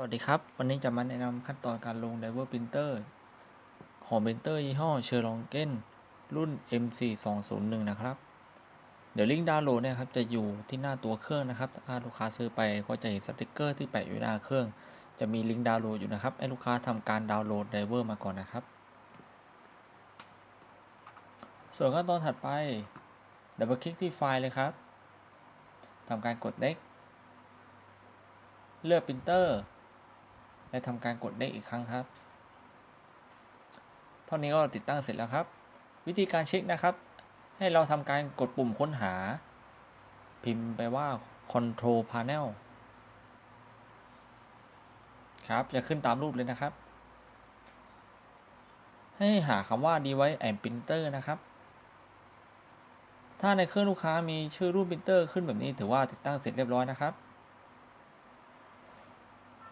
สวัสดีครับ วันนี้จะมาแนะนำขั้นตอนการลง Diver Printer ของ Printer ยี่ห้อ s h e r l o n g e n รุ่น MC201 นะครับ เดี๋ยวลิงก์ดาวน์โหลดเนี่ยครับจะอยู่ที่หน้าตัวเครื่องนะครับถ้าลูกค้าซื้อไปก็จะเห็นสติกเกอร์ที่แปะอยู่หน้าเครื่อง จะมีลิงก์ดาวน์โหลดอยู่นะครับให้ลูกค้าทำการดาวน์โหลด Diver มาก่อนนะครับ ส่วนขั้นตอนถัดไปดับเบิลคลิกที่ไฟล์เลยครับทำการกด Next เลือก Printer และทำการกดเลขอีกครั้งครับ เท่านี้ก็ติดตั้งเสร็จแล้วครับ วิธีการเช็คนะครับ ให้เราทำการกดปุ่มค้นหา พิมพ์ไปว่า Control Panel ครับ จะขึ้นตามรูปเลยนะครับ ให้หาคำว่า Device and Printer นะครับ ถ้าในเครื่องลูกค้ามีชื่อรูป printer ขึ้นแบบนี้ถือว่าติดตั้งเสร็จเรียบร้อยนะครับ